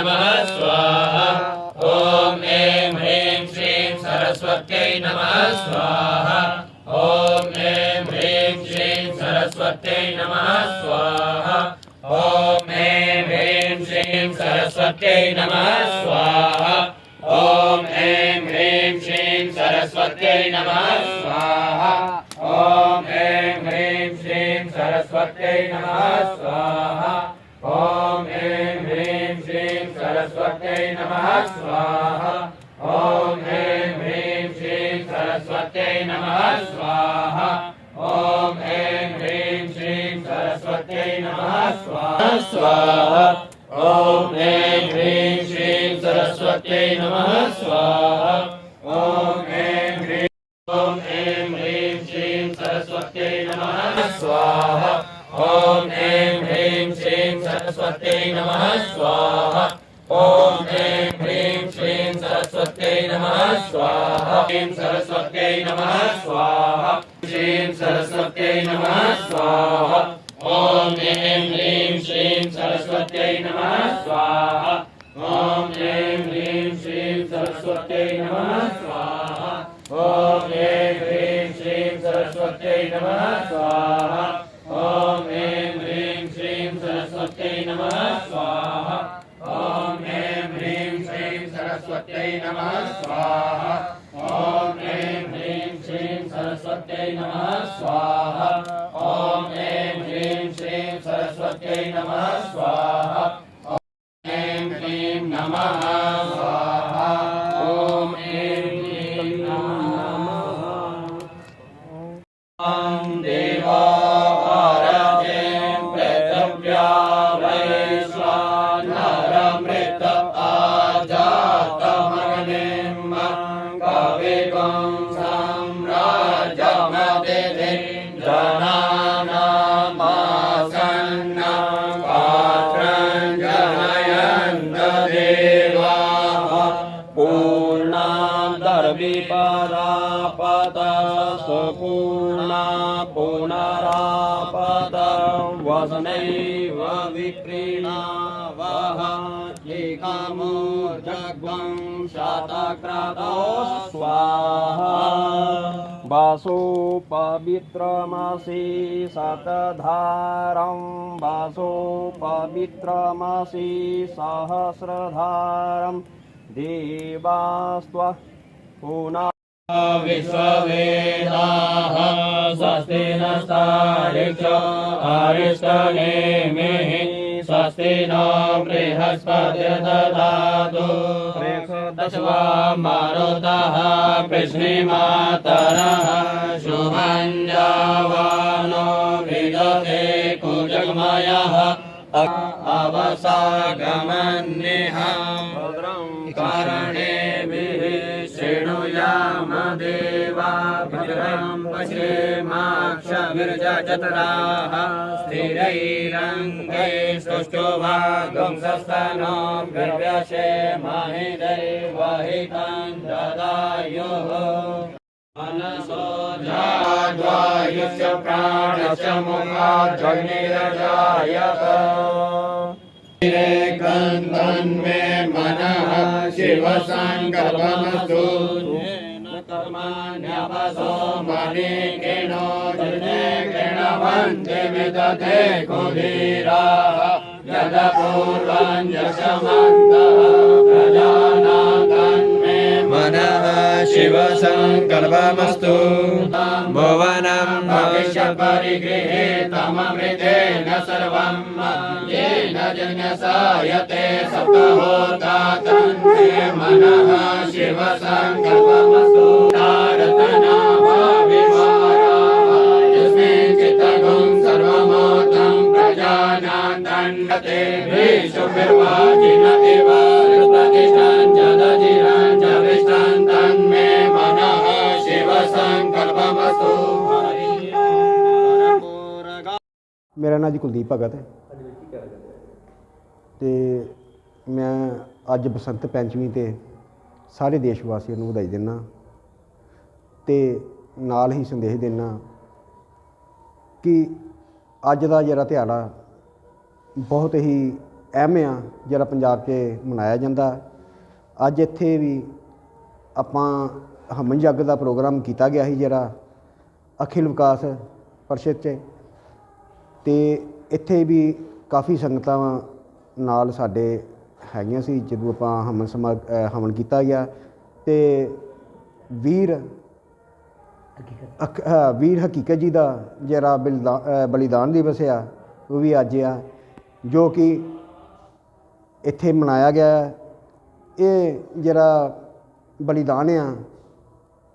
सरस्वत्यै नमः स्वाहा ॐ ऐं ह्रीं श्रीं सरस्वत्यै नमः स्वाहा ॐ ऐं ह्रीं श्रीं सरस्वत्यै नमः स्वाहा ॐ ऐं ह्रीं श्रीं सरस्वत्यै नमः स्वाहा ॐ ऐं ह्रीं श्रीं सरस्वत्यै नमः स्वाहा ॐ ऐं ह्रीं श्रीं सरस्वत्यै नमः स्वाहा ॐ ऐं ह्रीं श्रीं सरस्वत्यै नमः स्वाहा ॐ ऐं ह्रीं श्रीं सरस्वत्यै नमः स्वाहा ॐ ऐं ह्रीं श्रीं सरस्वत्यै नमः स्वाहा स्वाहा ॐ ऐं ह्रीं श्रीं सरस्वत्यै नमः स्वाहा ॐ ऐं ह्रीं ॐ ऐं ह्रीं श्रीं सरस्वत्यै नमः स्वाहा ॐ ऐं ह्रीं श्रीं सरस्वत्यै नमः स्वाहा स्वाहा ह्रीं सरस्वत्यै नमः स्वाहा श्रीं सरस्वत्यै नमः स्वाहा ॐ ऐं ह्रीं श्रीं सरस्वत्यै नमः स्वाहा ॐ ऐं ह्रीं श्रीं सरस्वत्यै नमः स्वाहा ॐ ऐं ह्रीं श्रीं सरस्वत्यै नमः स्वाहा नमः स्वाहा लिखमो जग्वं शतक्रतो स्वाहा वासो पवित्रमसि शतधारं वासो पवित्रमसि सहस्रधारं देवास्त्व पुनः विश्ववेदाः स्वस्ति नस्तारिक्ष अरिष्टनेमिः स्वस्ति नो बृहस्पतिर्दधातु दशवा मारुतः कृष्णिमातरः शुभञ्जावानो विदते कुजगमयः अवसागमन्निहम् कारणेभिः श्रीमा स्थिरैरङ्गै सुष्ठो स्थिरै रङ्गै सुष्ठुभागं सनो दश मनसो धाद्वायुष्य प्राणस्य स्थिरे कन्दन् मे मनः शिव कर्माण्यवसो मणिकिणो जने गृणवन्ति विदधे कुधीरा यदपूर्वञ्जशमन्तः प्रजानां तन्मे मनः शिवसङ्कल्पमस्तु भुवनं भविष्यपरिगृहे तममृतेन सर्वं येन जनसायते सतहोता तन्मे मनः शिवसङ्कल्पमस्तु दण्डते भीषुभिर्वाजिन इव प्रतिष्ठां च दजिरां च विष्टां तन्मे मनः शिवसङ्कल्पमस्तु ਮੇਰਾ ਨਾਂ ਜੀ ਕੁਲਦੀਪ ਭਗਤ ਹੈ ਤੇ ਮੈਂ ਅੱਜ ਬਸੰਤ ਪੰਚਮੀ ਤੇ ਸਾਰੇ ਦੇਸ਼ ਵਾਸੀਆਂ ਨੂੰ ਵਧਾਈ ਦਿੰਦਾ ਤੇ ਨਾਲ ਹੀ ਸੰਦੇਸ਼ ਦਿੰਦਾ ਕਿ ਅੱਜ ਦਾ ਜਿਹੜਾ ਦਿਹਾੜਾ ਬਹੁਤ ਹੀ ਅਹਿਮ ਆ ਜਿਹੜਾ ਪੰਜਾਬ 'ਚ ਮਨਾਇਆ ਜਾਂਦਾ। ਅੱਜ ਇੱਥੇ ਵੀ ਆਪਾਂ ਹਮਨ ਜੱਗ ਦਾ ਪ੍ਰੋਗਰਾਮ ਕੀਤਾ ਗਿਆ ਸੀ ਜਿਹੜਾ ਅਖਿਲ ਵਿਕਾਸ ਪਰਿਸ਼ਦ 'ਚ। ਤੇ ਇੱਥੇ ਵੀ ਕਾਫੀ ਸੰਗਤਾਂ ਨਾਲ ਸਾਡੇ ਹੈਗੀਆਂ ਸੀ, ਜਦੋਂ ਆਪਾਂ ਹਮਨ ਸਮਾ ਹਮਨ ਕੀਤਾ ਗਿਆ। ਤੇ ਵੀਰ ਵੀਰ ਹਕੀਕਤ ਜੀ ਦਾ ਜਿਹੜਾ ਬਲਿਦਾ- ਬਲੀਦਾਨ ਦਿਵਸ ਆ, ਉਹ ਵੀ ਅੱਜ ਆ। ਜੋ ਕਿ ਇੱਥੇ ਮਨਾਇਆ ਗਿਆ ਇਹ ਜਿਹੜਾ ਬਲੀਦਾਨ ਆ,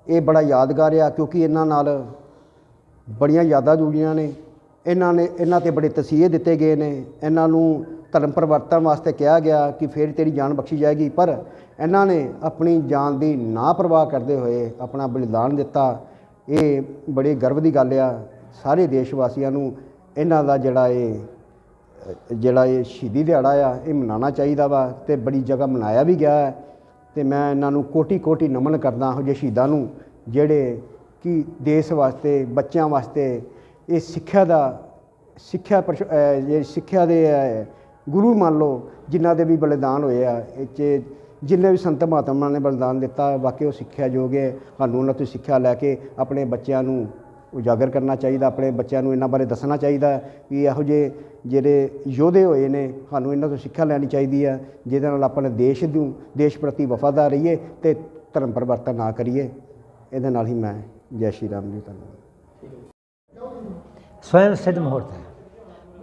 ਇਹ ਬੜਾ ਯਾਦਗਾਰ ਆ ਕਿਉਂਕਿ ਇਹਨਾਂ ਨਾਲ ਬੜੀਆਂ ਯਾਦਾਂ ਜੁੜੀਆਂ ਨੇ। ਇਹਨਾਂ ਨੇ, ਇਹਨਾਂ ਤੇ ਬੜੇ ਤਸੀਹੇ ਦਿੱਤੇ ਗਏ ਨੇ। ਇਹਨਾਂ ਨੂੰ ਧਰਮ ਪਰਿਵਰਤਨ ਵਾਸਤੇ ਕਿਹਾ ਗਿਆ ਕਿ ਫਿਰ ਤੇਰੀ ਜਾਨ ਬਖਸ਼ੀ ਜਾਏਗੀ। ਪਰ ਇਹਨਾਂ ਨੇ ਆਪਣੀ ਜਾਨ ਦੀ ਨਾ ਪਰਵਾਹ ਕਰਦੇ ਹੋਏ ਆਪਣਾ ਬਲੀਦਾਨ ਦਿੱਤਾ। ਇਹ ਬੜੇ ਗਰਵ ਦੀ ਗੱਲ ਆ। ਸਾਰੇ ਦੇਸ਼ ਵਾਸੀਆਂ ਨੂੰ ਇਹਨਾਂ ਦਾ ਜਿਹੜਾ ਇਹ ਜਿਹੜਾ ਇਹ ਸ਼ਹੀਦੀ ਦਿਹਾੜਾ ਆ ਇਹ ਮਨਾਉਣਾ ਚਾਹੀਦਾ ਵਾ ਤੇ ਬੜੀ ਜਗ੍ਹਾ ਮਨਾਇਆ ਵੀ ਗਿਆ ਹੈ। ਤੇ ਮੈਂ ਇਹਨਾਂ ਨੂੰ ਕੋਟੀ ਕੋਟੀ ਨਮਨ ਕਰਦਾ ਇਹੋ ਜਿਹੇ ਸ਼ਹੀਦਾਂ ਨੂੰ ਜਿਹੜੇ ਕਿ ਦੇਸ਼ ਵਾਸਤੇ ਬੱਚਿਆਂ ਵਾਸਤੇ ਇਹ ਸਿੱਖਿਆ ਦਾ ਸਿੱਖਿਆ ਪਰਸ਼- ਜੇ ਸਿੱਖਿਆ ਦੇ ਅ, ਗੁਰੂ ਮੰਨ ਲਓ ਜਿਨ੍ਹਾਂ ਦੇ ਵੀ ਬਲੀਦਾਨ ਹੋਏ ਆ ਇਹ 'ਚ ਜਿੰਨੇ ਵੀ ਸੰਤ ਮਹਾਤਮਾ ਨੇ ਬਲੀਦਾਨ ਦਿੱਤਾ ਵਾਕਈ ਉਹ ਸਿੱਖਿਆ ਯੋਗ ਹੈ। ਸਾਨੂੰ ਉਹਨਾਂ ਤੋਂ ਸਿੱਖਿਆ ਲੈ ਕੇ ਆਪਣੇ ਬੱਚਿਆਂ ਨੂੰ ਉਜਾਗਰ ਕਰਨਾ ਚਾਹੀਦਾ ਆਪਣੇ ਬੱਚਿਆਂ ਨੂੰ ਇਹਨਾਂ ਬਾਰੇ ਦੱਸਣਾ ਚਾਹੀਦਾ ਵੀ ਇਹੋ ਜਿਹੇ ਜਿਹੜੇ ਯੋਧੇ ਹੋਏ ਨੇ ਸਾਨੂੰ ਇਹਨਾਂ ਤੋਂ ਸਿੱਖਿਆ ਲੈਣੀ ਚਾਹੀਦੀ ਹੈ ਜਿਹਦੇ ਨਾਲ ਆਪਣੇ ਦੇਸ਼ ਨੂੰ ਦੇਸ਼ ਪ੍ਰਤੀ ਵਫਾਦਾਰ ਰਹੀਏ ਤੇ ਧਰਮ ਪਰਿਵਰਤਨ ਨਾ ਕਰੀਏ ਇਹਦੇ ਨਾਲ ਹੀ ਮੈਂ ਜੈ ਸ਼੍ਰੀ ਰਾਮ ਜੀ ਧੰਨਵਾਦ स्वयं सिद्ध मुहूर्त है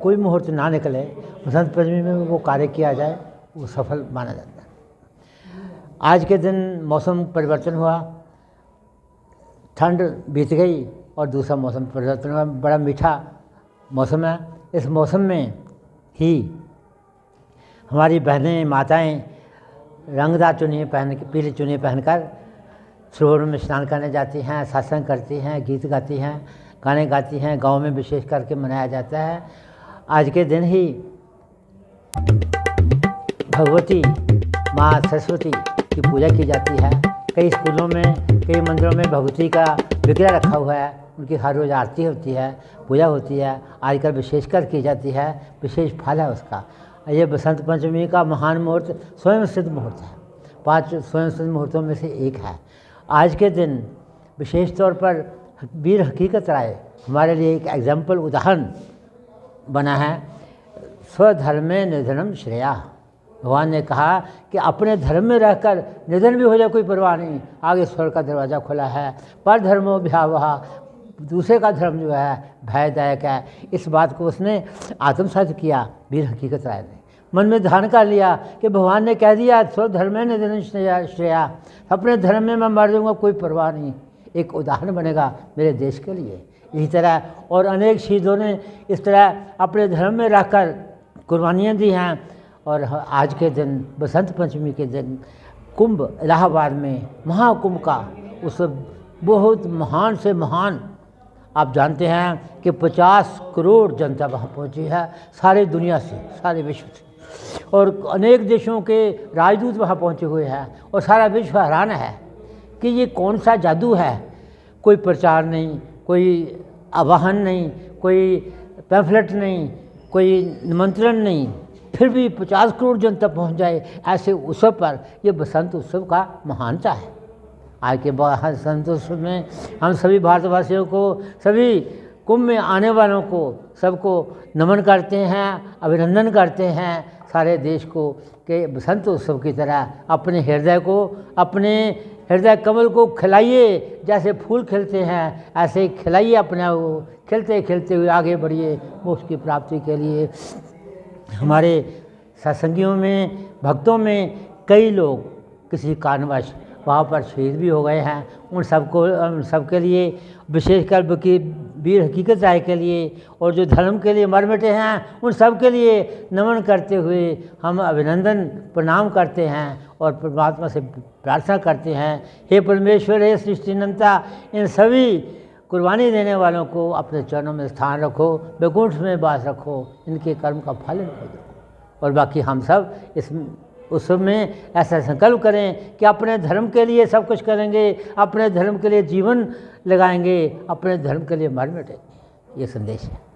कोई मुहूर्त ना निकले बसंत पंचमी में वो कार्य किया जाए वो सफल माना जाता है आज के दिन मौसम परिवर्तन हुआ ठंड बीत गई और दूसरा मौसम परिवर्तन हुआ बड़ा मीठा मौसम है। इस मौसम में ही हमारी बहनें, माताएँ रंगदार चुन्नी पहन के पीली चुन्नी पहनकर सरोवर में स्नान करने जाती हैं, सत्संग करती हैं, गीत गाती हैं, गाने गाती हैं, गाँव में विशेष करके मनाया जाता है। आज के दिन ही भगवती, माँ सरस्वती की पूजा की जाती है। कई स्कूलों में, कई मंदिरों में भगवती का विग्रह रखा हुआ है। उनकी हर रोज़ आरती होती है, पूजा होती है, आजकल विशेषकर की जाती है, विशेष फल है उसका। ये बसंत पंचमी का महान मुहूर्त स्वयं सिद्ध मुहूर्त है। पाँच स्वयं सिद्ध मुहूर्तों में से एक है। आज के दिन विशेष तौर पर वीर हकीकत राय हमारे लिए एक एग्ज़ाम्पल उदाहरण बना है। स्वधर्मे निधनम श्रेया। भगवान ने कहा कि अपने धर्म में रहकर निधन भी हो जाए, कोई परवाह नहीं। आगे स्वर का दरवाज़ा खुला है। पर धर्मो भयावह। दूसरे का धर्म जो है, भयदायक है। इस बात को उसने आत्मसात किया, वीर हकीकत राय ने। मन में ध्यान कर लिया कि भगवान ने कह दिया स्वधर्म निधन श्रेया श्रेया। अपने धर्म में मैं मर जाऊँगा, कोई परवाह नहीं। एक उदाहरण बनेगा मेरे देश के लिए। इसी तरह और अनेक शहीदों ने इस तरह अपने धर्म में रहकर कुर्बानियाँ दी हैं। और आज के दिन, बसंत पंचमी के दिन, कुंभ इलाहाबाद में महाकुंभ का उस बहुत महान से महान आप जानते हैं कि 50 करोड़ जनता वहाँ पहुँची है, सारी दुनिया से, सारे विश्व से। और अनेक देशों के राजदूत वहाँ पहुँचे हुए हैं, और सारा विश्व हैरान है कि ये कौन सा जादू है। कोई प्रचार नहीं, कोई आवाहन नहीं, कोई पैम्फलेट नहीं, कोई निमंत्रण नहीं, फिर भी पचास करोड़ जनता पहुँच जाए ऐसे उत्सव पर यह बसंत उत्सव का महानता है। आज के बसंत उत्सव में हम सभी भारतवासियों को, सभी कुंभ में आने वालों को, सबको नमन करते हैं, अभिनंदन करते हैं, सारे देश को, कि बसंत उत्सव की तरह अपने हृदय को, अपने हृदय कमल को खिलाइए, जैसे फूल खिलते हैं, ऐसे ही खिलाइए अपने को, खिलते खिलते हुए आगे बढ़िए, मोक्ष की प्राप्ति के लिए। हमारे सत्संगियों में, भक्तों में कई लोग किसी कारणवश वहाँ पर शहीद भी हो गए हैं। उन सबको, उन सबके लिए विशेषकर कि, वीर हकीकत राय के लिए और जो धर्म के लिए मर मिटे हैं, उन सब के लिए नमन करते हुए हम अभिनंदन, प्रणाम करते हैं और परमात्मा से प्रार्थना करते हैं। हे परमेश्वर, हे सृष्टिनंता इन सभी कुर्बानी देने वालों को अपने चरणों में स्थान रखो वैकुंठ में वास रखो, इनके कर्म का फल इनको और बाकी हम सब इस उत्सव में ऐसा संकल्प करें कि अपने धर्म के लिए सब कुछ करेंगे अपने धर्म के लिए जीवन लगाएंगे अपने धर्म के लिए मर मिटेंगे ये संदेश है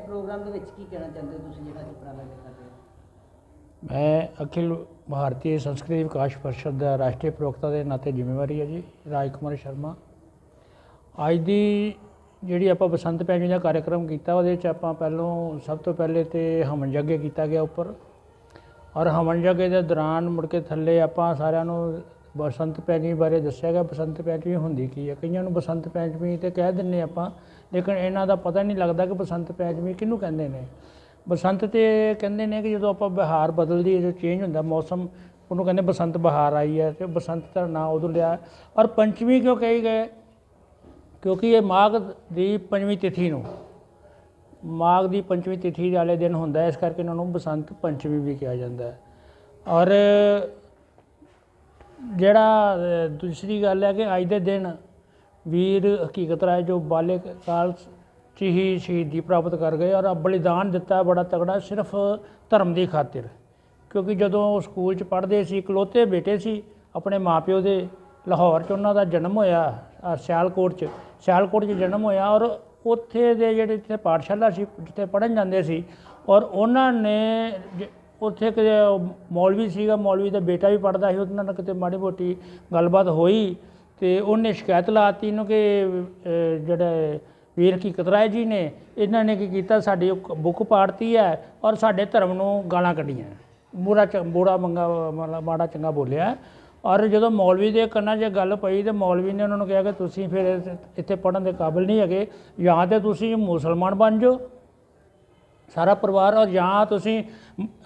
ਪ੍ਰੋਗਰਾਮ ਦੇ ਵਿੱਚ ਕੀ ਕਹਿਣਾ ਚਾਹੁੰਦੇ ਹੋ ਤੁਸੀਂ ਜਿਹੜਾ ਅੱਜ ਉਪਰਾਲਾ ਕਰ ਰਹੇ ਹੋ ਮੈਂ ਅਖਿਲ ਭਾਰਤੀ ਸੰਸਕ੍ਰਿਤ ਵਿਕਾਸ ਪਰਿਸ਼ਦ ਦਾ ਰਾਸ਼ਟਰੀ ਪ੍ਰਵਕਤਾ ਦੇ ਨਾਤੇ ਜ਼ਿੰਮੇਵਾਰੀ ਹੈ ਜੀ ਰਾਜ ਕੁਮਾਰ ਸ਼ਰਮਾ ਅੱਜ ਦੀ ਜਿਹੜੀ ਆਪਾਂ ਬਸੰਤ ਪੰਚਮੀ ਦਾ ਕਾਰਜਕ੍ਰਮ ਕੀਤਾ ਉਹਦੇ ਚ ਆਪਾਂ ਪਹਿਲੋਂ ਸਭ ਤੋਂ ਪਹਿਲੇ ਤੇ ਹਵਨ ਯੱਗ ਕੀਤਾ ਗਿਆ ਉੱਪਰ ਔਰ ਹਵਨ ਯੱਗ ਦੇ ਦੌਰਾਨ ਮੁੜ ਕੇ ਥੱਲੇ ਆਪਾਂ ਸਾਰਿਆਂ ਨੂੰ ਬਸੰਤ ਪੰਚਮੀ ਬਾਰੇ ਦੱਸਿਆ ਗਿਆ। ਬਸੰਤ ਪੰਚਮੀ ਹੁੰਦੀ ਕੀ ਹੈ? ਕਈਆਂ ਨੂੰ ਬਸੰਤ ਪੰਚਮੀ ਤਾਂ ਕਹਿ ਦਿੰਨੇ ਆਪਾਂ, ਲੇਕਿਨ ਇਹਨਾਂ ਦਾ ਪਤਾ ਨਹੀਂ ਲੱਗਦਾ ਕਿ ਬਸੰਤ ਪੰਚਮੀ ਕਿਹਨੂੰ ਕਹਿੰਦੇ ਨੇ। ਬਸੰਤ ਤੇ ਕਹਿੰਦੇ ਨੇ ਕਿ ਜਦੋਂ ਆਪਾਂ ਬਹਾਰ ਬਦਲਦੀ ਹੈ ਜੋ ਚੇਂਜ ਹੁੰਦਾ, ਮੌਸਮ, ਉਹਨੂੰ ਕਹਿੰਦੇ ਬਸੰਤ ਬਹਾਰ ਆਈ ਹੈ ਤੇ ਬਸੰਤ ਦਾ ਨਾਂ ਉਦੋਂ ਲਿਆ। ਔਰ ਪੰਚਮੀ ਕਿਉਂ ਕਹੀ ਗਏ? ਕਿਉਂਕਿ ਇਹ ਮਾਘ ਦੀ ਪੰਜਵੀਂ ਤਿਥੀ ਨੂੰ ਮਾਘ ਦੀ ਪੰਚਵੀਂ ਤਿਥੀ ਵਾਲੇ ਦਿਨ ਹੁੰਦਾ ਹੈ, ਇਸ ਕਰਕੇ ਇਹਨਾਂ ਨੂੰ ਬਸੰਤ ਪੰਚਮੀ ਵੀ ਕਿਹਾ ਜਾਂਦਾ ਹੈ। ਔਰ ਜਿਹੜਾ ਦੂਸਰੀ ਗੱਲ ਹੈ ਕਿ ਅੱਜ ਦੇ ਦਿਨ ਵੀਰ ਹਕੀਕਤ ਰਾਏ ਜੋ ਬਾਲੇ ਕਾਲ 'ਚ ਹੀ ਸ਼ਹੀਦੀ ਪ੍ਰਾਪਤ ਕਰ ਗਏ ਔਰ ਬਲੀਦਾਨ ਦਿੱਤਾ ਬੜਾ ਤਗੜਾ ਸਿਰਫ ਧਰਮ ਦੀ ਖਾਤਰ। ਕਿਉਂਕਿ ਜਦੋਂ ਉਹ ਸਕੂਲ 'ਚ ਪੜ੍ਹਦੇ ਸੀ, ਇਕਲੌਤੇ ਬੇਟੇ ਸੀ, ਆਪਣੇ ਮਾਪਿਓ ਦੇ ਲਾਹੌਰ 'ਚ ਉਹਨਾਂ ਦਾ ਜਨਮ ਹੋਇਆ ਸਿਆਲਕੋਟ 'ਚ ਸਿਆਲਕੋਟ 'ਚ ਜਨਮ ਹੋਇਆ ਔਰ ਉੱਥੇ ਦੇ ਜਿਹੜੇ ਜਿੱਥੇ ਪਾਠਸ਼ਾਲਾ ਸੀ ਜਿੱਥੇ ਪੜ੍ਹਨ ਜਾਂਦੇ ਸੀ ਔਰ ਉਹਨਾਂ ਨੇ ਜ- ਉੱਥੇ ਕਿ ਮੌਲਵੀ ਸੀਗਾ ਮੌਲਵੀ ਦਾ ਬੇਟਾ ਵੀ ਪੜਦਾ ਸੀ ਉਹਨਾਂ ਨਾਲ ਕਿਤੇ ਮਾੜੀ ਮੋਟੀ ਗੱਲਬਾਤ ਹੋਈ ਤੇ ਉਹਨੇ ਸ਼ਿਕਾਇਤ ਲਾਤੀ ਇਹਨੂੰ ਕਿ ਅ, ਜਿਹੜੇ ਵੀਰ ਕੀ ਕਤਰਾਏ ਜੀ ਨੇ ਇਹਨਾਂ ਨੇ ਕੀ ਕੀਤਾ ਸਾਡੀ ਬੁੱਕ ਪਾੜਤੀ ਹੈ ਔਰ ਸਾਡੇ ਧਰਮ ਨੂੰ ਗਾਲਾਂ ਕੱਢੀਆਂ। ਬੁਰਾ ਚ ਬੁਰਾ ਮੰਗਾ ਮਤਲਬ ਮਾੜਾ ਚੰਗਾ ਬੋਲਿਆ। ਔਰ ਜਦੋਂ ਮੌਲਵੀ ਦੇ ਕੰਨਾਂ 'ਚ ਗੱਲ ਪਈ ਤੇ ਮੌਲਵੀ ਨੇ ਉਹਨਾਂ ਨੂੰ ਕਿਹਾ ਕਿ ਤੁਸੀਂ ਫਿਰ ਇੱਥੇ- ਇੱਥੇ ਪੜਨ ਦੇ ਕਾਬਿਲ ਨਹੀਂ ਹੈਗੇ, ਜਾਂ ਤੇ ਤੁਸੀਂ ਮੁਸਲਮਾਨ ਬਣ ਜਾਓ, ਸਾਰਾ ਪਰਿਵਾਰ, ਔਰ ਜਾਂ ਤੁਸੀਂ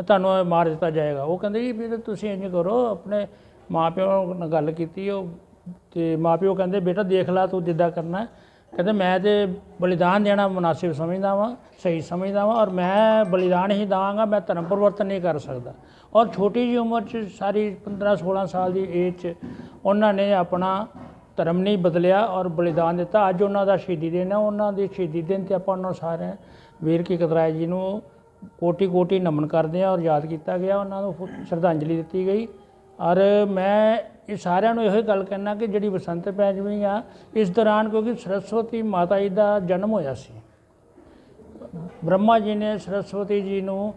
ਤੁਹਾਨੂੰ ਮਾਰ ਦਿੱਤਾ ਜਾਏਗਾ। ਉਹ ਕਹਿੰਦੇ ਜੀ, ਵੀ ਤੁਸੀਂ ਇੰਜ ਕਰੋ, ਆਪਣੇ ਮਾਪਿਓ ਨਾਲ ਗੱਲ ਕੀਤੀ, ਉਹ ਤੇ ਮਾਪਿਓ ਕਹਿੰਦੇ, ਬੇਟਾ ਦੇਖ ਲੈ ਤੂੰ ਜਿੱਦਾਂ ਕਰਨਾ ਕਹਿੰਦੇ ਮੈਂ ਤੇ ਬਲੀਦਾਨ ਦੇਣਾ ਮੁਨਾਸਿਬ ਸਮਝਦਾ ਵਾਂ, ਸਹੀ ਸਮਝਦਾ ਵਾਂ ਔਰ ਮੈਂ ਬਲੀਦਾਨ ਹੀ ਦਾਂਗਾ, ਮੈਂ ਧਰਮ ਪਰਿਵਰਤਨ ਨਹੀਂ ਕਰ ਸਕਦਾ। ਔਰ ਛੋਟੀ ਜੀ ਉਮਰ 'ਚ ਸਾਰੀ 15 16 ਸਾਲ ਦੀ ਏਜ 'ਚ ਉਹਨਾਂ ਨੇ ਆਪਣਾ ਧਰਮ ਨਹੀਂ ਬਦਲਿਆ ਔਰ ਬਲੀਦਾਨ ਦਿੱਤਾ। ਅੱਜ ਉਹਨਾਂ ਦਾ ਸ਼ਹੀਦੀ ਦਿਨ ਹੈ, ਉਹਨਾਂ ਦੇ ਸ਼ਹੀਦੀ ਦਿਨ ਤੇ ਆਪਾਂ ਉਹਨਾਂ ਸਾਰਿਆਂ, ਵੀਰ ਕੀ ਕਤਰਾਏ ਜੀ ਨੂੰ ਕੋਟੀ ਕੋਟੀ ਨਮਨ ਕਰਦੇ ਆ ਔਰ ਯਾਦ ਕੀਤਾ ਗਿਆ। ਉਹਨਾਂ ਨੂੰ ਸ਼ਰਧਾਂਜਲੀ ਦਿੱਤੀ ਗਈ। ਔਰ ਮੈਂ ਇਹ ਸਾਰਿਆਂ ਨੂੰ ਇਹੋ ਹੀ ਗੱਲ ਕਹਿਣਾ ਕਿ ਜਿਹੜੀ ਬਸੰਤ ਪੰਚਮੀ ਆ, ਇਸ ਦੌਰਾਨ ਕਿਉਂਕਿ ਸਰਸਵਤੀ ਮਾਤਾ ਜੀ ਦਾ ਜਨਮ ਹੋਇਆ ਸੀ। ਬ੍ਰਹਮਾ ਜੀ ਨੇ ਸਰਸਵਤੀ ਜੀ ਨੂੰ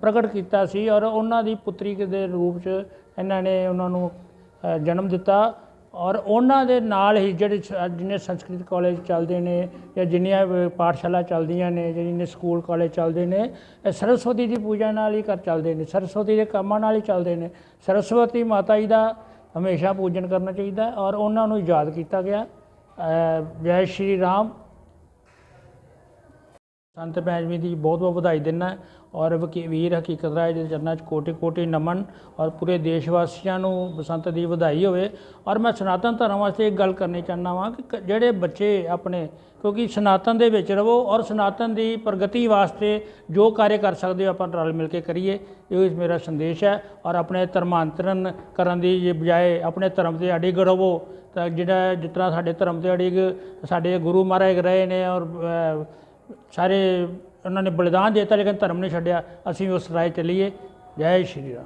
ਪ੍ਰਗਟ ਕੀਤਾ ਸੀ ਔਰ ਉਹਨਾਂ ਦੀ ਪੁੱਤਰੀ ਦੇ ਰੂਪ 'ਚ ਇਹਨਾਂ ਨੇ ਉਹਨਾਂ ਨੂੰ ਜਨਮ ਦਿੱਤਾ। ਔਰ ਉਹਨਾਂ ਦੇ ਨਾਲ ਹੀ ਜਿਹੜੇ ਜਿੰਨੇ ਸੰਸਕ੍ਰਿਤ ਕਾਲਜ ਚੱਲਦੇ ਨੇ ਜਾਂ ਜਿੰਨੀਆਂ ਪਾਠਸ਼ਾਲਾ ਚੱਲਦੀਆਂ ਨੇ ਜਾਂ ਜਿੰਨੇ ਸਕੂਲ ਕਾਲਜ ਚੱਲਦੇ ਨੇ, ਇਹ ਸਰਸਵਤੀ ਦੀ ਪੂਜਾ ਨਾਲ ਹੀ ਕਰ, ਚੱਲਦੇ ਨੇ, ਸਰਸਵਤੀ ਦੇ ਕੰਮਾਂ ਨਾਲ ਹੀ ਚੱਲਦੇ ਨੇ। ਸਰਸਵਤੀ ਮਾਤਾ ਜੀ ਦਾ ਹਮੇਸ਼ਾ ਪੂਜਨ ਕਰਨਾ ਚਾਹੀਦਾ ਔਰ ਉਹਨਾਂ ਨੂੰ ਯਾਦ ਕੀਤਾ ਗਿਆ। ਜੈ ਸ਼੍ਰੀ ਰਾਮ। ਸੰਤ ਪੰਚਮੀ ਦੀ ਬਹੁਤ ਬਹੁਤ ਵਧਾਈ ਦਿੰਦਾ। ਔਰ ਵਕੀ- ਵੀਰ ਹਕੀਕਤ ਰਾਏ ਦੇ ਚਰਨਾਂ 'ਚ ਕੋਟि ਕੋਟि ਨਮਨ ਔਰ ਪੂਰੇ ਦੇਸ਼ ਵਾਸੀਆਂ ਨੂੰ ਬਸੰਤ ਦੀ ਵਧਾਈ ਹੋਵੇ। ਔਰ ਮੈਂ ਸਨਾਤਨ ਧਰਮ ਵਾਸਤੇ ਇੱਕ ਗੱਲ ਕਰਨੀ ਚਾਹੁੰਦਾ ਵਾਂ ਕਿ ਕ- ਜਿਹੜੇ ਬੱਚੇ ਆਪਣੇ, ਕਿਉਂਕਿ ਸਨਾਤਨ ਦੇ ਵਿੱਚ ਰਵੋ ਔਰ ਸਨਾਤਨ ਦੀ ਪ੍ਰਗਤੀ ਵਾਸਤੇ ਜੋ ਕਾਰਜ ਕਰ ਸਕਦੇ ਹੋ ਆਪਾਂ ਰਲ ਮਿਲ ਕੇ ਕਰੀਏ, ਇਹ ਮੇਰਾ ਸੰਦੇਸ਼ ਹੈ। ਔਰ ਆਪਣੇ ਧਰਮਾਂਤਰਨ ਕਰਨ ਦੀ ਜੇ ਬਜਾਏ ਆਪਣੇ ਧਰਮ ਤੇ ਅਡਿੱਗ ਰਹੋ ਤਾਂ ਜਿਹੜਾ ਜਿਸ ਤਰ੍ਹਾਂ ਸਾਡੇ ਧਰਮ ਤੇ ਅਡਿੱਗ ਸਾਡੇ ਗੁਰੂ ਮਹਾਰਾਜ ਰਹੇ ਨੇ ਔਰ ਸਾਰੇ ਉਹਨਾਂ ਨੇ ਬਲੀਦਾਨ ਦਿੱਤਾ, ਲੇਕਿਨ ਧਰਮ ਨਹੀਂ ਛੱਡਿਆ। ਅਸੀਂ ਉਸ ਰਾਹ ਚੱਲੀਏ। ਜੈ ਸ਼੍ਰੀ ਰਾਮ।